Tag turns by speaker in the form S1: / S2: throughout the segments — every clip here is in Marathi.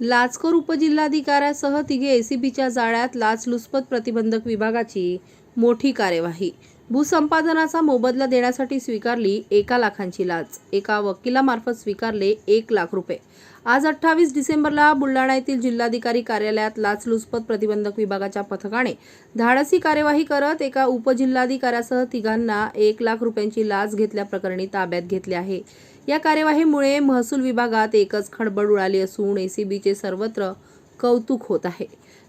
S1: लाचखोर उपजिल्हाधिकाऱ्यासह तिघे एसीबीच्या जाळ्यात लाचलुचपत प्रतिबंधक विभागाची मोठी कार्यवाही. भूसंपादनाचा मोबदला देण्यासाठी स्वीकारली एका लाखांची लाच. एका वकिलामार्फत स्वीकारले एक लाख रुपये. आज अठ्ठावीस डिसेंबरला बुलढाणा येथील जिल्हाधिकारी कार्यालयात लाचलुचपत प्रतिबंधक विभागाच्या पथकाने धाडसी कार्यवाही करत एका उपजिल्हाधिकाऱ्यासह तिघांना एक लाख रुपयांची लाच घेतल्याप्रकरणी ताब्यात घेतले आहे. या कार्यवाहीमुळे महसूल विभागात एकच खळबळ उडाली असून एसीबीचे सर्वत्र कौतुक होत आहे.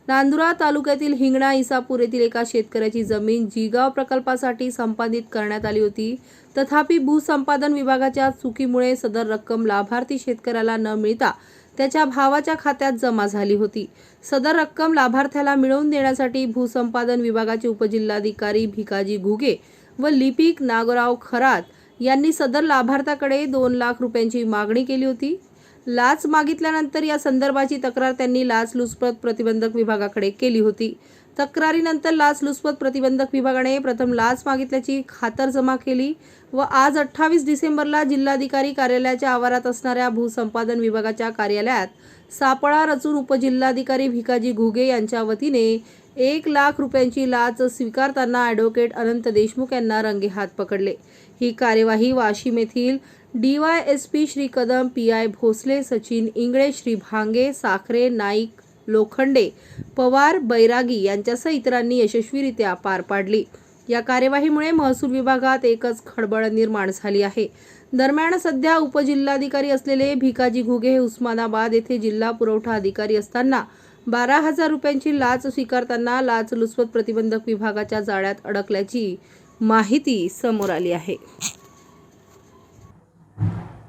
S1: नांदुरा तालुक्यातील हिंगणा इसापूर येथील एका शेतकऱ्याची जमीन जिगाव प्रकल्पासाठी संपादित करण्यात आली होती. तथापि भूसंपादन विभागाच्या चुकीमुळे सदर रक्कम लाभार्थी शेतकऱ्याला न मिळता त्याच्या भावाच्या खात्यात जमा झाली होती. सदर रक्कम लाभार्थ्याला मिळवून देण्यासाठी भूसंपादन विभागाचे उपजिल्हाधिकारी भिकाजी घुगे व लिपिक नागराव खरात यांनी सदर लाभार्थ्याकडे दोन लाख रुपयांची मागणी केली होती. लाच मागितल्यानंतर या संदर्भाची तक्रार त्यांनी लाचलुचपत प्रतिबंधक विभागाकडे केली होती. तक्रारीनंतर लाचलुचपत प्रतिबंधक विभागाने प्रथम लाच मागितल्याची खातर जमा केली व आज अठ्ठावीस डिसेंबरला जिल्हाधिकारी कार्यालयाच्या आवारात असणाऱ्या भूसंपादन विभागाच्या कार्यालयात सापळा रचून उपजिल्हाधिकारी भिकाजी घुगे यांच्या वतीने एक लाख रुपयांची लाच स्वीकारताना ॲडव्होकेट अनंत देशमुख यांना रंगेहात पकडले. ही कार्यवाही वाशिम येथील D Y S P Shri Kadam P I Bhosale Sachin Ingale Shri Bhange Sakhare Naik Lokhande Pawar Bairagi यांच्यासह इतरांनी यशस्वीरित्या पार पाडली. या कार्यवाहीमुळे महसूल विभागात एकच खळबळ निर्माण झाली आहे. दरम्यान सध्या उपजिल्हाधिकारी असलेले भिकाजी घुगे हे उस्मानाबाद येथे जिल्हा पुरवठा अधिकारी असताना बारा हजार रुपयांची लाच स्वीकारताना लाचलुचपत प्रतिबंधक विभागाच्या जाळ्यात अडकल्याची माहिती समोर आली आहे.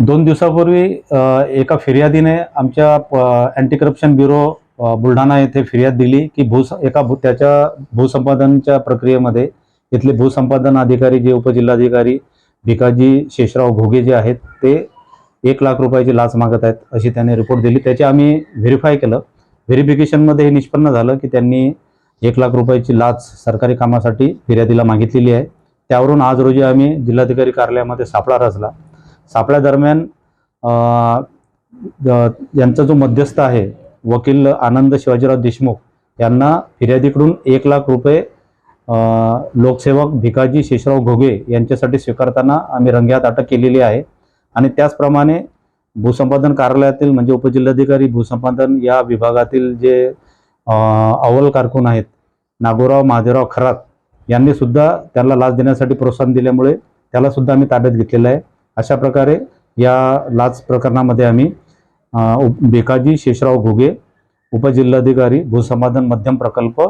S2: दोन दिवसापूर्वी एका फिर्यादीने आमच्या अँटी करप्शन ब्युरो बुलढाणा येथे फिर्याद दिली की भू एका भू त्याच्या भूसंपादनच्या प्रक्रियेमध्ये इथले भूसंपादन अधिकारी जे उपजिल्हाधिकारी भिकाजी शेषराव घोगे जे आहेत ते एक लाख रुपयाची लाच मागत आहेत अशी त्याने रिपोर्ट दिली. त्याचे आम्ही व्हेरीफाय केलं. व्हेरिफिकेशनमध्ये हे निष्पन्न झालं की त्यांनी एक लाख रुपयाची लाच सरकारी कामासाठी फिर्यादीला मागितलेली आहे. त्यावरून आज रोजी आम्ही जिल्हाधिकारी कार्यालयामध्ये सापळा रचला. सापळ्यादरम्यान यांचा जो मध्यस्थ आहे वकील आनंद शिवाजीराव देशमुख यांना फिर्यादीकडून एक लाख रुपये लोकसेवक भिकाजी शेषराव घोगे यांच्यासाठी स्वीकारताना आम्ही रंग्यात अटक केलेली आहे. आणि त्याचप्रमाणे भूसंपादन कार्यालयातील म्हणजे उपजिल्हाधिकारी भूसंपादन या विभागातील जे अव्वल कारकून आहेत नागोराव महादेवराव खरात यांनी सुद्धा त्याला लाच देण्यासाठी प्रोत्साहन दिल्यामुळे त्याला सुद्धा आम्ही ताब्यात घेतलेलं आहे. अशा प्रकारे या लाच प्रकरणामध्ये आम्ही बेकाजी शेषराव घुगे उपजिल्हाधिकारी भूसंपादन मध्यम प्रकल्प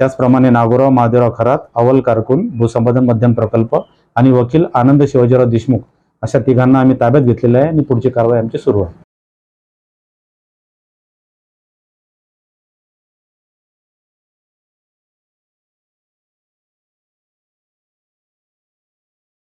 S2: त्याचप्रमाणे नागोराव महादेवराव खरात अव्वल कारकून भूसंपादन मध्यम प्रकल्प आणि वकील आनंद शिवाजीराव देशमुख अशा तिघांना आम्ही ताब्यात घेतलेलं आहे आणि पुढची कारवाई आमची सुरू आहे.